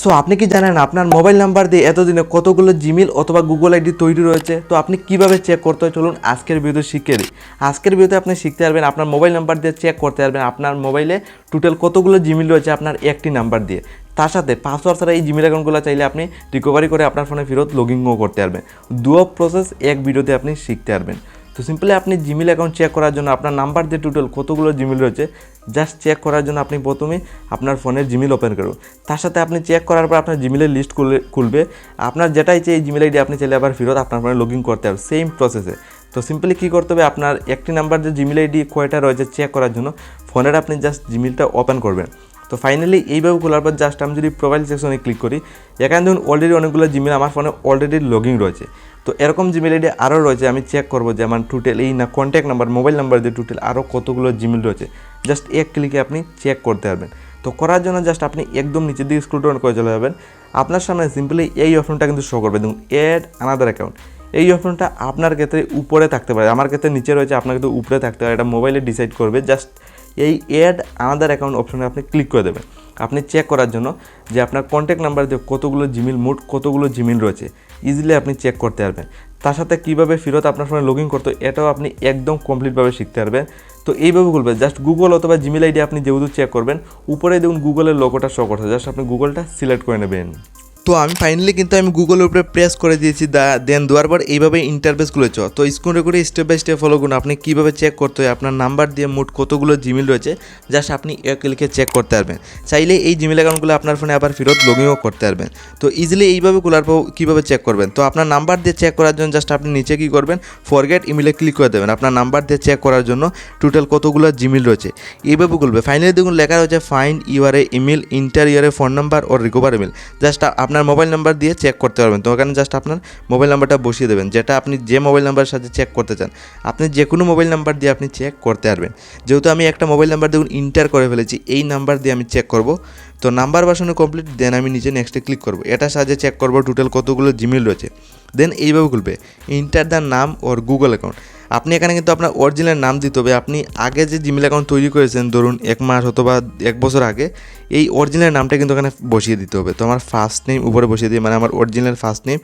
So আপনি কি জানেন আপনার মোবাইল নাম্বার দিয়ে এতদিনে কতগুলো জিমেল অথবা গুগল আইডি তৈরি রয়েছে? তো আপনি কীভাবে চেক করতে হয়? চলুন আজকের ভিডিও শিখে দিই আজকের ভিডিওতে আপনি শিখতে পারবেন আপনার মোবাইল নাম্বার দিয়ে চেক করতে পারবেন আপনার মোবাইলে টোটাল কতগুলো জিমেল রয়েছে আপনার একটি নাম্বার দিয়ে। তার সাথে পাসওয়ার্ড ছাড়া এই জিমেল অ্যাকাউন্টগুলো চাইলে আপনি রিকভারি করে আপনার ফোনে ফেরত লগ ইনও করতে পারবেন। দুও প্রসেস এক ভিডিওতে আপনি শিখতে পারবেন। তো সিম্পলি আপনি জিমেল অ্যাকাউন্ট চেক করার জন্য আপনার নাম্বার দিয়ে টোটাল কতগুলো জিমেল রয়েছে জাস্ট চেক করার জন্য আপনি প্রথমে আপনার ফোনের জিমেল ওপেন করুন। তার সাথে আপনি চেক করার পর আপনার জিমেলের লিস্ট খুলে খুলবে। আপনার যেটাই চাই এই জিমেল আইডি আপনি চাইলে আবার ফেরত আপনার ফোনে লগ ইন করতে হবে সেম প্রসেসে তো সিম্পলি কী করতে হবে, আপনার একটি নাম্বার যে জিমেল আইডি কয়টা রয়েছে চেক করার জন্য ফোনের আপনি জাস্ট জিমেলটা ওপেন করবেন। তো ফাইনালি এইভাবে খোলার পর জাস্ট আমি যদি প্রোফাইল সেকশনে ক্লিক করি, এখানে দেখুন অলরেডি অনেকগুলো জিমেল আমার ফোনে অলরেডি লগিং রয়েছে। তো এরকম জিমেল আইডি আরও রয়েছে, আমি চেক করব যে আমার টোটাল এই না কন্ট্যাক্ট নাম্বার মোবাইল নাম্বার দিয়ে টোটাল আরও কতগুলো জিমেল রয়েছে। জাস্ট এক ক্লিকে আপনি চেক করতে পারবেন। তো করার জন্য জাস্ট আপনি একদম নিচের দিকে স্ক্রল ডাউন করে চলে যাবেন। আপনার সামনে সিম্পলি এই অপশনটা কিন্তু শো করবে। দেখুন অ্যাড আনাদার অ্যাকাউন্ট এই অপশনটা আপনার ক্ষেত্রে উপরে থাকতে পারে। আমার ক্ষেত্রে নিচে রয়েছে, আপনার কিন্তু উপরে থাকতে পারে। এটা মোবাইলে ডিসাইড করবে। জাস্ট এই অ্যাড আনাদার অ্যাকাউন্ট অপশনে আপনি ক্লিক করে দেবেন। আপনি চেক করার জন্য যে আপনার কন্ট্যাক্ট নাম্বার দিয়ে কতগুলো জিমেল মোট কতগুলো জিমেল রয়েছে। ইজিলি আপনি চেক করতে পারবেন। তার সাথে কীভাবে ফেরত আপনার ফোনে লগ ইন করতে এটাও আপনি একদম কমপ্লিটভাবে শিখতে পারবেন। তো এইভাবে বলবেন জাস্ট গুগল অথবা জিমেল আইডি আপনি যেহেতু চেক করবেন, উপরে দেখুন গুগলের লোগোটা শো করছে জাস্ট আপনি গুগলটা সিলেক্ট করে নেবেন। তো আমি ফাইনালি কিন্তু আমি গুগলের উপরে প্রেস করে দিয়েছি দা দেন দেওয়ার পর এইভাবে ইন্টারফেসগুলো চ। তো স্ক্রিনে করে স্টেপ বাই স্টেপ ফলো করুন। আপনি কীভাবে চেক করতে হয়, আপনার নাম্বার দিয়ে মোট কতগুলো জিমেল রয়েছে জাস্ট আপনি এক লিখে চেক করতে পারবেন। চাইলে এই জিমেল অ্যাকাউন্টগুলো আপনার ফোনে আবার ফেরত লগিংও করতে পারবেন। তো ইজিলি এইভাবে খোলার পর কীভাবে চেক করবেন? তো আপনার নাম্বার দিয়ে চেক করার জন্য জাস্ট আপনি নিচে কী করবেন ফরগেট ইমেলে ক্লিক করে দেবেন। আপনার নাম্বার দিয়ে চেক করার জন্য টোটাল কতগুলো জিমেল রয়েছে। এইভাবে খুলবে ফাইনালি দেখুন, লেখা রয়েছে find your a email enter your phone number O recover email just আপনার মোবাইল নাম্বার দিয়ে চেক করতে পারবেন। তো ওখানে জাস্ট আপনার মোবাইল নাম্বারটা বসিয়ে দেবেন। যেটা আপনি যে মোবাইল নাম্বারের সাথে চেক করতে চান, আপনি যে কোনো মোবাইল নাম্বার দিয়ে আপনি চেক করতে পারবেন। যেহেতু আমি একটা মোবাইল নাম্বার দেখুন ইন্টার করে ফেলেছি, এই নাম্বার দিয়ে আমি চেক করব। তো নাম্বার বাসানো কমপ্লিট দেন আমি নিচে নেক্সটে ক্লিক করব। এটা সাহায্যে চেক করব টোটাল কতগুলো জিমেল রয়েছে। দেন এইভাবে খুলবে। ইন্টার দ্য নাম ওর গুগল অ্যাকাউন্ট আপনি এখানে কিন্তু আপনার অরিজিনাল নাম দিতে হবে। আপনি আগে যে জিমেল অ্যাকাউন্ট তৈরি করেছেন, ধরুন এক মাস অথবা এক বছর আগে, এই অরিজিনাল নামটা কিন্তু এখানে বসিয়ে দিতে হবে। তো আমার ফার্স্ট নেম উপরে বসিয়ে দিই মানে আমার অরিজিনাল ফার্স্ট নেম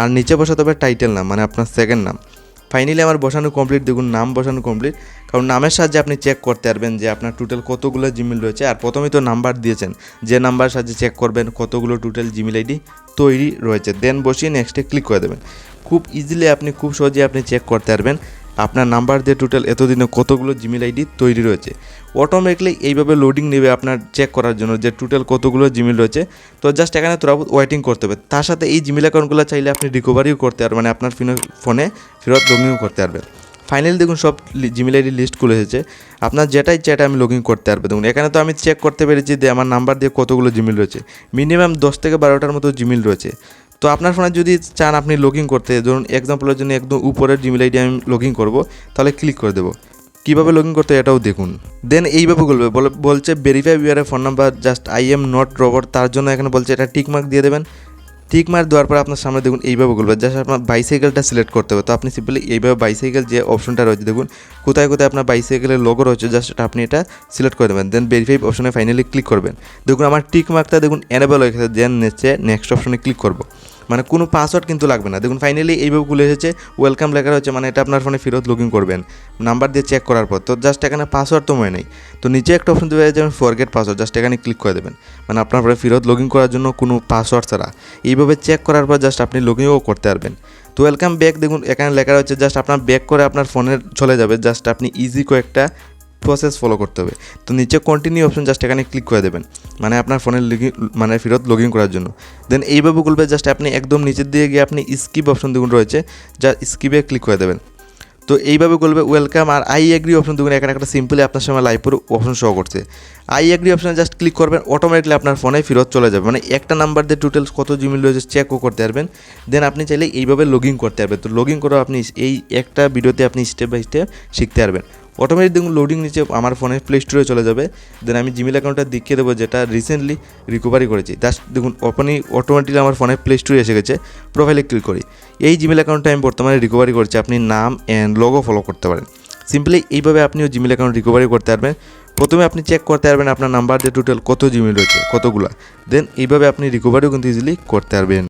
আর নিচে বসাতে হবে টাইটেল নাম মানে আপনার সেকেন্ড নাম ফাইনালি আমার বসানো কমপ্লিট দেখুন, নাম বসানো কমপ্লিট কারণ নামের সাহায্যে আপনি চেক করতে পারবেন যে আপনার টোটাল কতগুলো জিমেল রয়েছে। আর প্রথমেই তো নাম্বার দিয়েছেন। যে নাম্বার সাহায্যে চেক করবেন কতগুলো টোটাল জিমেল আইডি তৈরি রয়েছে। দেন বসিয়ে নেক্সটে ক্লিক করে দেবেন। খুব ইজিলি আপনি, খুব সহজে আপনি চেক করতে পারবেন। আপনার নাম্বার দিয়ে টোটাল এতদিনে কতগুলো জিমেল আইডি তৈরি রয়েছে? অটোমেটিকলি এইভাবে লোডিং নেবে আপনার চেক করার জন্য যে টোটাল কতগুলো জিমেল রয়েছে। তো জাস্ট এখানে তোরা ওয়েটিং করতে হবে। তার সাথে এই জিমেল অ্যাকাউন্টগুলো চাইলে আপনি রিকভারিও করতে পারবেন মানে আপনার ফোনে ফেরত লগিংও করতে পারবেন। ফাইনালি দেখুন সব জিমেল আইডি লিস্ট খুলে এসেছে। আপনার যেটাই চেটা আমি লগ ইন করতে পারবে। দেখুন, এখানে তো আমি চেক করতে পেরেছি যে আমার নাম্বার দিয়ে কতগুলো জিমেল রয়েছে। মিনিমাম দশ থেকে বারোটার মতো জিমেল রয়েছে। তো আপনার ফোনে যদি চান আপনি লগ ইন করতে, ধরুন এক্সাম্পলের জন্য একদম উপরের জিমেল আইডি আমি লগ ইন করব, তাহলে ক্লিক করে দেবো। কীভাবে লগ ইন করতে এটাও দেখুন। দেন এইভাবে বলবে, বলে, বলছে verify your phone number just I am not robot তার জন্য এখানে বলছে এটা টিকমার্ক দিয়ে দেবেন। টিক মার্ক দেওয়ার পর আপনার সামনে দেখুন, এইভাবে বলবে জাস্ট আপনার বাইসাইকেলটা সিলেক্ট করতে হবে। তো আপনি সিম্পলি এইভাবে বাইসাইকেল যে অপশনটা রয়েছে, দেখুন, কোথায় কোথায় আপনার বাইসাইকেলের লোগো রয়েছে জাস্ট আপনি এটা সিলেক্ট করে দেবেন। দেন ভেরিফাই অপশনে ফাইনালি ক্লিক করবেন। দেখুন, আমার টিক মার্কটা দেখুন এনেবল হয়ে গেছে। দেন নেচে নেক্সট অপশনে ক্লিক করব। মানে কোনো পাসওয়ার্ড কিন্তু লাগবে না। দেখুন ফাইনালি এইভাবে খুলে এসেছে ওয়েলকাম লেখা রয়েছে মানে এটা আপনার ফোনে ফেরত ইন করবেন। নাম্বার দিয়ে চেক করার পর, তো জাস্ট এখানে পাসওয়ার্ড তো মনে নেই। তো নিচে একটা অপশন দেবে যেমন ফরগেট পাসওয়ার্ড জাস্ট এখানে ক্লিক করে দেবেন। মানে আপনার ফোনে ফেরত লগ করার জন্য কোনো পাসওয়ার্ড ছাড়া। এইভাবে চেক করার পর জাস্ট আপনি লগ ইনও করতে পারবেন। তো ওয়েলকাম ব্যাক দেখুন, এখানে লেখা রয়েছে জাস্ট আপনার ব্যাক করে আপনার ফোনের চলে যাবে। জাস্ট আপনি ইজি কয়েকটা প্রসেস ফলো করতে হবে। তো নিচে কন্টিনিউ অপশন জাস্ট এখানে ক্লিক করে দেবেন। মানে আপনার ফোনের মানে ফেরত লগ ইন করার জন্য। দেন এইভাবে খুলবে জাস্ট আপনি একদম নিচের দিকে গিয়ে আপনি স্কিপ অপশন দেখুন রয়েছে, যা স্কিপে ক্লিক করে দেবেন। তো এইভাবে করবে ওয়েলকাম আর আই এগ্রি অপশন দেখুন এখানে একটা সিম্পলি আপনার সময় লাইভের অপশন শো করছে। আই এগ্রি অপশনে জাস্ট ক্লিক করবেন অটোমেটিকলি আপনার ফোনে ফেরত চলে যাবে। মানে একটা নাম্বার দিয়ে টোটাল কত জিমেল রয়েছে চেকও করতে পারবেন। দেন আপনি চাইলে এইভাবে লগ ইন করতে পারবেন। তো লগ ইন করে আপনি এই একটা ভিডিওতে আপনি স্টেপ বাই স্টেপ শিখতে পারবেন। অটোমেটিক দেখুন লোডিং নিচে আমার ফোনে প্লে স্টোরে চলে যাবে। দেন আমি জিমেল অ্যাকাউন্টটা দেখিয়ে দেবো যেটা রিসেন্টলি রিকভারি করেছি। জাস্ট দেখুন ওপেনই অটোমেটিকলি আমার ফোনে প্লে স্টোরে এসে গেছে। প্রোফাইলে ক্লিক করি। এই জিমেল অ্যাকাউন্টটা আমি বর্তমানে রিকভারি করছি। আপনি নাম অ্যান্ড লোগো ফলো করতে পারেন। সিম্পলি এইভাবে আপনিও জিমেল অ্যাকাউন্ট রিকভারি করতে পারবেন। প্রথমে আপনি চেক করতে পারবেন আপনার নাম্বার দিয়ে টোটাল কত জিমেল রয়েছে, কতগুলা। দেন এইভাবে আপনি রিকভারিও কিন্তু ইজিলি করতে পারবেন।